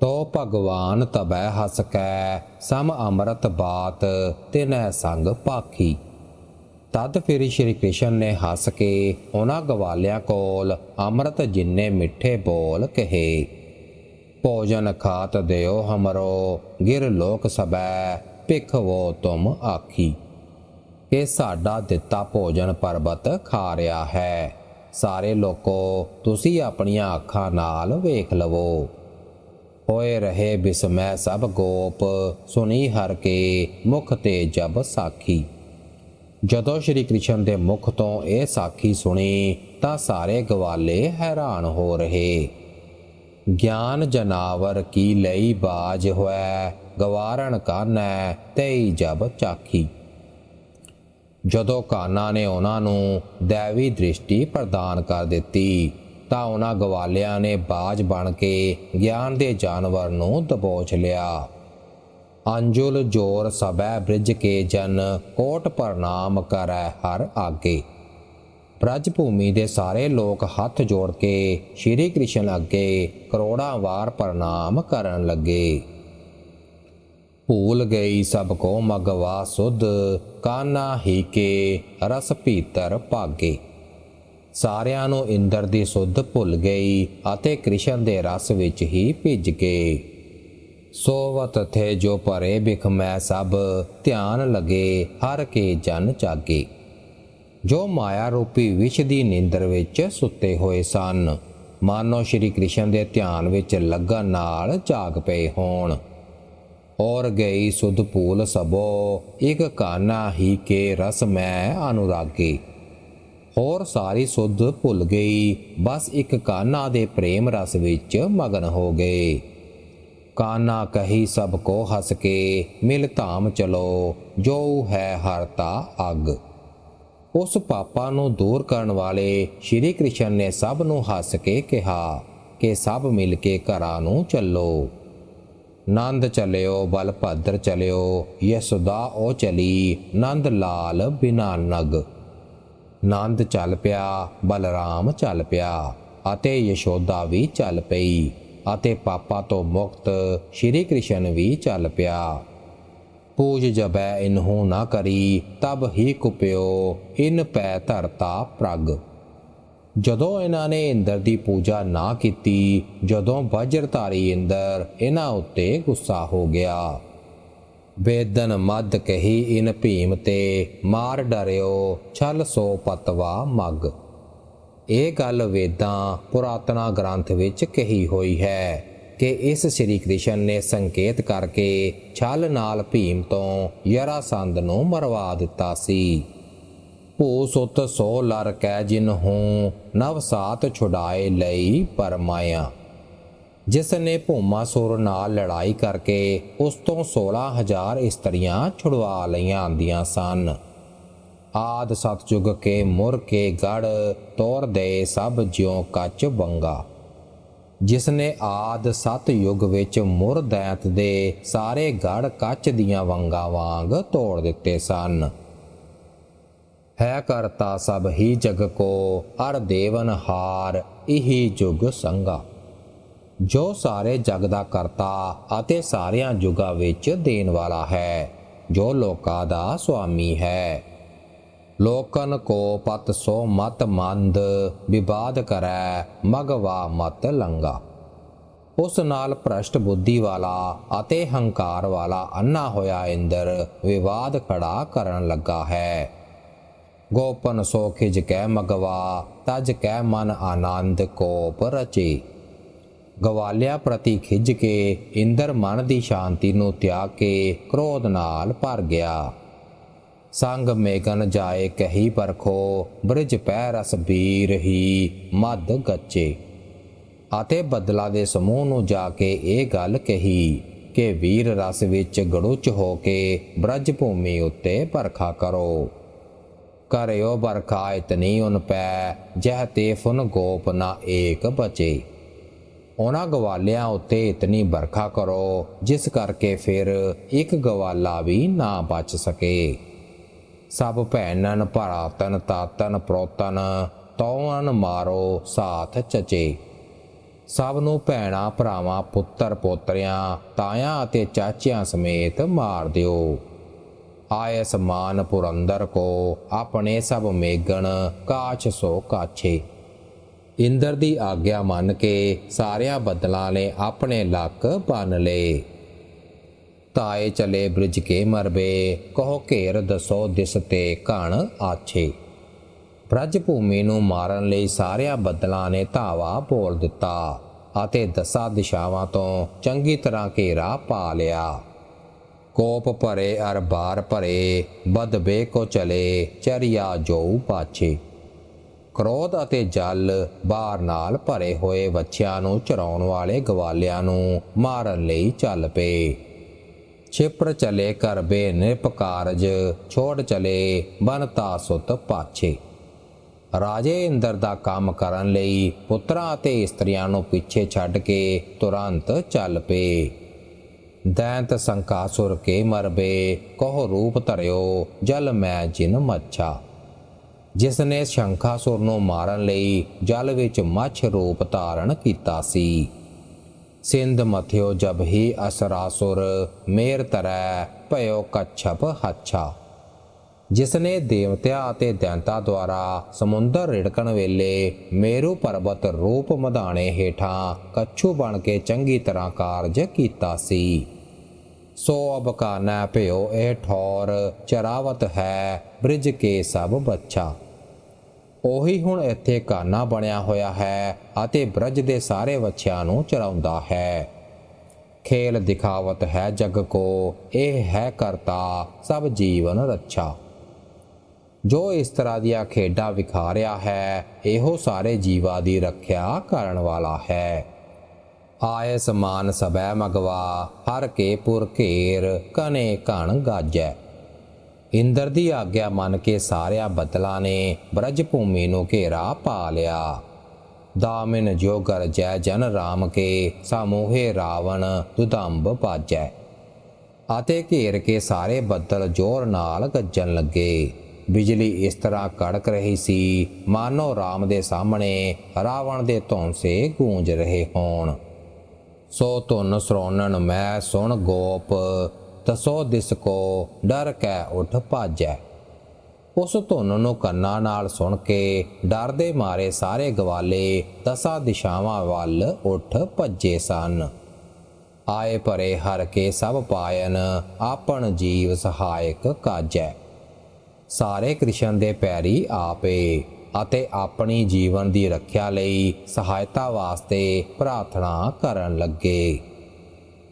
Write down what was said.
ਤੋ ਭਗਵਾਨ ਤਬੈ ਹਸ ਕੈ ਸਮ ਅੰਮ੍ਰਿਤ ਬਾਤ, ਤਿਨੈ ਸੰਗ ਪਾਖੀ। ਤਦ ਫਿਰ ਸ਼੍ਰੀ ਕ੍ਰਿਸ਼ਨ ਨੇ ਹੱਸ ਕੇ ਉਹਨਾਂ ਗਵਾਲਿਆਂ ਕੋਲ ਅੰਮ੍ਰਿਤ ਜਿੰਨੇ ਮਿੱਠੇ ਬੋਲ ਕਹੇ। ਭੋਜਨ ਖਾਤ ਦਿਓ ਹਮਰੋ, ਗਿਰ ਲੋਕ ਸਬੈ ਭਿਖਵੋ ਤੁਮ ਆਖੀ। ਕਿ ਸਾਡਾ ਦਿੱਤਾ ਭੋਜਨ ਪਰਬਤ ਖਾ ਰਿਹਾ ਹੈ। ਸਾਰੇ ਲੋਕੋ, ਤੁਸੀਂ ਆਪਣੀਆਂ ਅੱਖਾਂ ਨਾਲ ਵੇਖ ਲਵੋ। ਹੋਏ ਰਹੇ ਬਿਸਮੈ ਸਭ ਗੋਪ, ਸੁਣੀ ਹਰ ਕੇ ਮੁਖ ਤੇ ਜਬ ਸਾਖੀ। ਜਦੋਂ ਸ਼੍ਰੀ ਕ੍ਰਿਸ਼ਨ ਦੇ ਮੁਖ ਤੋਂ ਇਹ ਸਾਖੀ ਸੁਣੀ, ਤਾਂ ਸਾਰੇ ਗਵਾਲੇ ਹੈਰਾਨ ਹੋ ਰਹੇ। ਗਿਆਨ ਜਨਾਵਰ ਕੀ ਲਈ ਬਾਜ ਹੋਇ ਗਵਾਰਣ ਕਾਨੈ ਤੇਈ ਜਬ ਚਾਖੀ। ਜਦੋਂ ਕਾਨਾ ਨੇ ਉਹਨਾਂ ਨੂੰ ਦੇਵੀ ਦ੍ਰਿਸ਼ਟੀ ਪ੍ਰਦਾਨ ਕਰ ਦਿੱਤੀ ਤਾਂ ਉਹਨਾਂ ਗਵਾਲਿਆਂ ਨੇ ਬਾਜ ਬਣ ਕੇ ਗਿਆਨ ਦੇ ਜਾਨਵਰ ਨੂੰ ਦਬੋਚ ਲਿਆ। ਅੰਜੁਲ ਜੋਰ ਸਬੈ ਬ੍ਰਿਜ ਕੇ ਜਨ ਕੋਟ ਪ੍ਰਣਾਮ ਕਰੈ ਹਰ ਆਗੇ। ਬ੍ਰਜ ਭੂਮੀ ਦੇ ਸਾਰੇ ਲੋਕ ਹੱਥ ਜੋੜ ਕੇ ਸ਼੍ਰੀ ਕ੍ਰਿਸ਼ਨ ਅੱਗੇ ਕਰੋੜਾਂ ਵਾਰ ਪ੍ਰਣਾਮ ਕਰਨ ਲੱਗੇ। ਭੂਲ ਗਈ ਸਭ ਕੋ ਮਗਵਾ ਸੁਧ, ਕਾਨਾ ਹੀ ਕੇ ਰਸ ਭੀਤਰ ਭਾਗੇ। ਸਾਰਿਆਂ ਨੂੰ ਇੰਦਰ ਦੀ ਸੁੱਧ ਭੁੱਲ ਗਈ ਅਤੇ ਕ੍ਰਿਸ਼ਨ ਦੇ ਰਸ ਵਿੱਚ ਹੀ ਭਿੱਜ ਗਏ। ਸੋਵਤ ਥੇ ਜੋ ਪਰੇ ਬਿਖ ਮੈਂ ਸਭ, ਧਿਆਨ ਲਗੇ ਹਰ ਕੇ ਜਨ ਚਾਗੇ ਜੋ ਮਾਇਆ ਰੂਪੀ ਵਿਸ਼ ਦੀ ਨਿੰਦਰ ਵਿੱਚ ਸੁੱਤੇ ਹੋਏ ਸਨ, ਮਾਨੋ ਸ਼੍ਰੀ ਕ੍ਰਿਸ਼ਨ ਦੇ ਧਿਆਨ ਵਿੱਚ ਲੱਗਣ ਨਾਲ ਜਾਗ ਪਏ ਹੋਣ। ਔਰ ਗਈ ਸੁਧ ਭੂਲ ਸਭੋ, ਇਕ ਕਾਨਾ ਹੀ ਕੇ ਰਸ ਮੈਂ ਅਨੁਰਾਗੀ। ਹੋਰ ਸਾਰੀ ਸੁੱਧ ਭੁੱਲ ਗਈ। ਬਸ ਇੱਕ ਕਾਨਾ ਦੇ ਪ੍ਰੇਮ ਰਸ ਵਿੱਚ ਮਗਨ ਹੋ ਗਏ। ਕਾਨਾ ਕਹੀ ਸਭ ਕੋ ਹੱਸ ਕੇ, ਮਿਲ ਧਾਮ ਚਲੋ, ਜੋ ਹੈ ਹਰਤਾ ਅਗ। ਉਸ ਪਾਪਾ ਨੂੰ ਦੂਰ ਕਰਨ ਵਾਲੇ ਸ਼੍ਰੀ ਕ੍ਰਿਸ਼ਨ ਨੇ ਸਭ ਨੂੰ ਹੱਸ ਕੇ ਕਿਹਾ ਕਿ ਸਭ ਮਿਲ ਕੇ ਘਰਾਂ ਨੂੰ ਚੱਲੋ। ਨੰਦ ਚਲਿਓ ਬਲ ਭਦਰ ਚਲਿਓ, ਯਸੋਦਾ ਉਹ ਚਲੀ, ਨੰਦ ਲਾਲ ਬਿਨਾ ਨਗ। ਨੰਦ ਚੱਲ ਪਿਆ, ਬਲਰਾਮ ਚੱਲ ਪਿਆ ਅਤੇ ਯਸ਼ੋਦਾ ਵੀ ਚੱਲ ਪਈ ਅਤੇ ਪਾਪਾ ਤੋਂ ਮੁਕਤ ਸ਼੍ਰੀ ਕ੍ਰਿਸ਼ਨ ਵੀ ਚੱਲ ਪਿਆ। ਪੂਜ ਜਬੈ ਇਨਹੂ ਨਾ ਕਰੀ, ਤਬ ਹੀ ਕੁਪਿਓ ਇਨ ਪੈ ਧਰਤਾ ਪ੍ਰਗ। ਜਦੋਂ ਇਹਨਾਂ ਨੇ ਇੰਦਰ ਦੀ ਪੂਜਾ ਨਾ ਕੀਤੀ, ਜਦੋਂ ਵਜਰਧਾਰੀ ਇੰਦਰ ਇਹਨਾਂ ਉੱਤੇ ਗੁੱਸਾ ਹੋ ਗਿਆ। ਵੇਦਨ ਮਦ ਕਹੀ ਇਨ ਭੀਮ ਤੇ ਮਾਰ ਡਰਿਓ, ਛਲ ਸੋ ਪਤਵਾ ਮਗ। ਇਹ ਗੱਲ ਵੇਦਾਂ ਪੁਰਾਤਨਾ ਗ੍ਰੰਥ ਵਿੱਚ ਕਹੀ ਹੋਈ ਹੈ ਕਿ ਇਸ ਸ੍ਰੀ ਕ੍ਰਿਸ਼ਨ ਨੇ ਸੰਕੇਤ ਕਰਕੇ ਛਲ ਨਾਲ ਭੀਮ ਤੋਂ ਯਰਾਸੰਦ ਨੂੰ ਮਰਵਾ ਦਿੱਤਾ ਸੀ। ਭੂ ਸੁਤ ਸੋ ਲਰ ਕੈ ਜਿਨ ਹੂੰ, ਨਵ ਸਾਤ ਛੁਡਾਏ ਲਈ ਪਰਮਾਇਆ। ਜਿਸ ਨੇ ਭੂਮਾਸੁਰ ਨਾਲ ਲੜਾਈ ਕਰਕੇ ਉਸ ਤੋਂ 16000 ਇਸਤਰੀਆਂ ਛੁਡਵਾ ਲਈਆਂ ਆਂਦੀਆਂ ਸਨ। ਆਦ ਸਤਜੁਗ ਕੇ ਮੁਰ ਕੇ ਗੜ ਤੋਰ ਦੇ ਸਭ ਜਿਉ ਕੱਚ ਬੰਗਾ। ਜਿਸ ਨੇ ਆਦ ਸਤ ਯੁਗ ਵਿੱਚ ਮੁਰ ਦੈਤ ਦੇ ਸਾਰੇ ਗੜ ਕੱਚ ਦੀਆਂ ਵੰਗਾਂ ਵਾਂਗ ਤੋੜ ਦਿੱਤੇ ਸਨ। ਹੈ ਕਰਤਾ ਸਭ ਹੀ ਜਗ ਕੋ, ਹਰ ਦੇਵਨ ਹਾਰ, ਇਹੀ ਜੁਗ ਸੰਗਾ। ਜੋ ਸਾਰੇ ਜਗ ਦਾ ਕਰਤਾ ਅਤੇ ਸਾਰਿਆਂ ਜੁਗਾਂ ਵਿੱਚ ਦੇਣ ਵਾਲਾ ਹੈ, ਜੋ ਲੋਕਾਂ ਦਾ ਸੁਆਮੀ ਹੈ। ਲੋਕਨ ਕੋ ਪਤ ਸੋ ਮਤ ਮੰਦ, ਵਿਵਾਦ ਕਰੈ ਮਗਵਾ ਮਤ ਲੰਗਾ। ਉਸ ਨਾਲ ਭ੍ਰਸ਼ਟ ਬੁੱਧੀ ਵਾਲਾ ਅਤੇ ਹੰਕਾਰ ਵਾਲਾ ਅੰਨਾ ਹੋਇਆ ਇੰਦਰ ਵਿਵਾਦ ਖੜਾ ਕਰਨ ਲੱਗਾ ਹੈ। ਗੋਪਨ ਸੋ ਖਿਜ ਕੈ ਮਗਵਾ, ਤਜ ਕੈ ਮਨ ਆਨੰਦ ਕੋਪ ਰਚੇ। ਗਵਾਲਿਆ ਪ੍ਰਤੀ ਖਿਜ ਕੇ ਇੰਦਰ ਮਨ ਦੀ ਸ਼ਾਂਤੀ ਨੂੰ ਤਿਆਗ ਕੇ ਕ੍ਰੋਧ ਨਾਲ ਭਰ ਗਿਆ। ਸੰਗ ਮੇਗਨ ਜਾਏ ਕਹੀ ਪਰਖੋ, ਬ੍ਰਿਜ ਪੈ ਰਸ ਬੀਰ ਹੀ ਮਦ ਗੱਚੇ। ਅਤੇ ਬਦਲਾ ਦੇ ਸਮੂਹ ਨੂੰ ਜਾ ਕੇ ਇਹ ਗੱਲ ਕਹੀ ਕਿ ਵੀਰ ਰਸ ਵਿੱਚ ਗੜੁੱਚ ਹੋ ਕੇ ਬ੍ਰਜ ਭੂਮੀ ਉੱਤੇ ਪਰਖਾ ਕਰੋ। ਕਰਿਓ ਬਰਖਾ ਇਤਨੀ ਉਨ ਪੈ, ਜਹ ਤੇ ਫੁਨ ਗੋਪ ਨਾ ਏਕ ਬਚੇ। ਉਹਨਾਂ ਗਵਾਲਿਆਂ ਉੱਤੇ ਇਤਨੀ ਵਰਖਾ ਕਰੋ, ਜਿਸ ਕਰਕੇ ਫਿਰ ਇੱਕ ਗਵਾਲਾ ਵੀ ਨਾ ਬਚ ਸਕੇ। ਸਭ ਭੈਣਨ, ਭਰਾਤਨ, ਤਾਤਨ, ਪ੍ਰੋਤਨ ਤੌਨ ਮਾਰੋ, ਸਾਥ ਚਚੇ। ਸਭ ਨੂੰ ਭੈਣਾਂ, ਭਰਾਵਾਂ, ਪੁੱਤਰ, ਪੋਤਰਿਆਂ, ਤਾਇਆਂ ਅਤੇ ਚਾਚਿਆਂ ਸਮੇਤ ਮਾਰ ਦਿਓ। ਆਏ ਸਮਾਨ ਪੁਰੰਦਰ ਕੋ, ਆਪਣੇ ਸਭ ਮੇਗਣ, ਕਾਛ ਸੋ ਕਾਛੇ। ਇੰਦਰ ਦੀ ਆਗਿਆ ਮੰਨ ਕੇ ਸਾਰਿਆਂ ਬੱਦਲਾਂ ਨੇ ਆਪਣੇ ਲੱਕ ਬੰਨ ਲਏ। ਤਾਏ ਚਲੇ ਬ੍ਰਿਜ ਕੇ ਮਰਬੇ ਕਹੋ ਘੇਰ ਦਸੋ ਦਿਸ ਤੇ ਘਣ ਆਛੇ। ਬ੍ਰਜ ਭੂਮੀ ਨੂੰ ਮਾਰਨ ਲਈ ਸਾਰਿਆਂ ਬੱਦਲਾਂ ਨੇ ਧਾਵਾ ਬੋਲ ਦਿੱਤਾ ਅਤੇ ਦਸਾਂ ਦਿਸ਼ਾਵਾਂ ਤੋਂ ਚੰਗੀ ਤਰ੍ਹਾਂ ਘੇਰਾ ਪਾ ਲਿਆ। ਕੋਪ ਭਰੇ ਅਰ ਬਾਰ ਭਰੇ ਬਦਬੇ ਕੋ ਚਲੇ, ਚਰਿਆ ਜੋ ਪਾਛੇ। ਕ੍ਰੋਧ ਅਤੇ ਜਲ ਬਾਹਰ ਨਾਲ ਭਰੇ ਹੋਏ ਬੱਚਿਆਂ ਨੂੰ ਚਰਾਉਣ ਵਾਲੇ ਗਵਾਲਿਆਂ ਨੂੰ ਮਾਰਨ ਲਈ ਚੱਲ ਪਏ। ਛਿਪਰ ਚਲੇ ਕਰਬੇ ਨਿਰਪਕਾਰਜ ਛੋੜ ਚਲੇ ਬਨਤਾ ਸੁਤ ਪਾਛੇ। ਰਾਜੇ ਇੰਦਰ ਦਾ ਕੰਮ ਕਰਨ ਲਈ ਪੁੱਤਰਾਂ ਅਤੇ ਇਸਤਰੀਆਂ ਨੂੰ ਪਿੱਛੇ ਛੱਡ ਕੇ ਤੁਰੰਤ ਚੱਲ ਪਏ। ਦੈਂਤ ਸੰਕਾਸੁਰ ਕੇ ਮਰਬੇ, ਕਹੋ ਰੂਪ ਧਰਿਓ, ਜਲ ਮੈਂ ਜਿਨ ਮੱਛਾ। ਜਿਸ ਨੇ ਸ਼ੰਖਾਸੁਰ ਨੂੰ ਮਾਰਨ ਲਈ ਜਲ ਵਿੱਚ ਮੱਛ ਰੂਪ ਧਾਰਨ ਕੀਤਾ ਸੀ। ਸਿੰਧ ਮਥਿਓ ਜਬ ਹੀ ਅਸਰਾਸੁਰ ਮੇਰ ਤਰੈ ਭਇਓ ਕੱਛਪ ਹੱਛਾ। ਜਿਸ ਨੇ ਦੇਵਤਿਆਂ ਅਤੇ ਦੈਂਤਾਂ ਦੁਆਰਾ ਸਮੁੰਦਰ ਰਿੜਕਣ ਵੇਲੇ ਮੇਰੂ ਪਰਬਤ ਰੂਪ ਮਧਾਣੇ ਹੇਠਾਂ ਕੱਛੂ ਬਣ ਕੇ ਚੰਗੀ ਤਰ੍ਹਾਂ ਕਾਰਜ ਕੀਤਾ ਸੀ। ਸੋ ਅਬਕਾਨਾ ਭਿਓ ਇਹ ਠੌਰ, ਚਰਾਵਤ ਹੈ ਬ੍ਰਿਜ ਕੇ ਸਭ ਬੱਚਾ ਉਹੀ ਹੁਣ ਇੱਥੇ ਕਾਨਾ ਬਣਿਆ ਹੋਇਆ ਹੈ ਅਤੇ ਬ੍ਰਜ ਦੇ ਸਾਰੇ ਬੱਚਿਆਂ ਨੂੰ ਚਰਾਉਂਦਾ ਹੈ। ਖੇਲ ਦਿਖਾਵਤ ਹੈ ਜਗ ਕੋ, ਇਹ ਹੈ ਕਰਤਾ, ਸਭ ਜੀਵਨ ਰੱਛਾ। ਜੋ ਇਸ ਤਰ੍ਹਾਂ ਦੀਆਂ ਖੇਡਾਂ ਵਿਖਾ ਰਿਹਾ ਹੈ, ਇਹੋ ਸਾਰੇ ਜੀਵਾ ਦੀ ਰੱਖਿਆ ਕਰਨ ਵਾਲਾ ਹੈ। ਆਏ ਸਮਾਨ ਸਬੈ ਮਗਵਾ, ਹਰ ਕੇ ਪੁਰ ਘੇਰ, ਕਨੇ ਘਣ ਗਾਜੈ। ਇੰਦਰ ਦੀ ਆਗਿਆ ਮੰਨ ਕੇ ਸਾਰਿਆਂ ਬੱਦਲਾਂ ਨੇ ਬ੍ਰਜ ਭੂਮੀ ਨੂੰ ਘੇਰਾ ਪਾ ਲਿਆ। ਦਾਮਿਨ ਜੋ ਗਰਜੈ ਜਨ ਰਾਮ ਕੇ, ਸਮੂਹੇ ਰਾਵਣ ਦੁਦੰਬ ਪਾਜੈ। ਅਤੇ ਘੇਰ ਕੇ ਸਾਰੇ ਬੱਦਲ ਜ਼ੋਰ ਨਾਲ ਗੱਜਣ ਲੱਗੇ। ਬਿਜਲੀ ਇਸ ਤਰ੍ਹਾਂ ਕੜਕ ਰਹੀ ਸੀ, ਮਾਨੋ ਰਾਮ ਦੇ ਸਾਹਮਣੇ ਰਾਵਣ ਦੇ ਧੌਂਸੇ ਗੂੰਜ ਰਹੇ ਹੋਣ। ਸੋ ਧੁਨ ਸਰੋਣਨ ਮੈਂ ਸੁਣ ਗੋਪ ਤਸੋ ਦਿਸ ਕੋ ਡਰ ਕੈ ਉਠ ਭਾਜੈ। ਉਸ ਧੁਨ ਨੂੰ ਕੰਨਾਂ ਨਾਲ ਸੁਣ ਕੇ ਡਰ ਦੇ ਮਾਰੇ ਸਾਰੇ ਗਵਾਲੇ ਦਸਾਂ ਦਿਸ਼ਾਵਾਂ ਵੱਲ ਉੱਠ ਭੱਜੇ ਸਨ। ਆਏ ਭਰੇ ਹਰ ਕੇ ਸਭ ਪਾਇਨ ਆਪਣ ਜੀਵ ਸਹਾਇਕ ਕਾਜੈ। ਸਾਰੇ ਕ੍ਰਿਸ਼ਨ ਦੇ ਪੈਰੀ ਆਪੇ ਅਤੇ ਆਪਣੀ ਜੀਵਨ ਦੀ ਰੱਖਿਆ ਲਈ ਸਹਾਇਤਾ ਵਾਸਤੇ ਪ੍ਰਾਰਥਨਾ ਕਰਨ ਲੱਗੇ।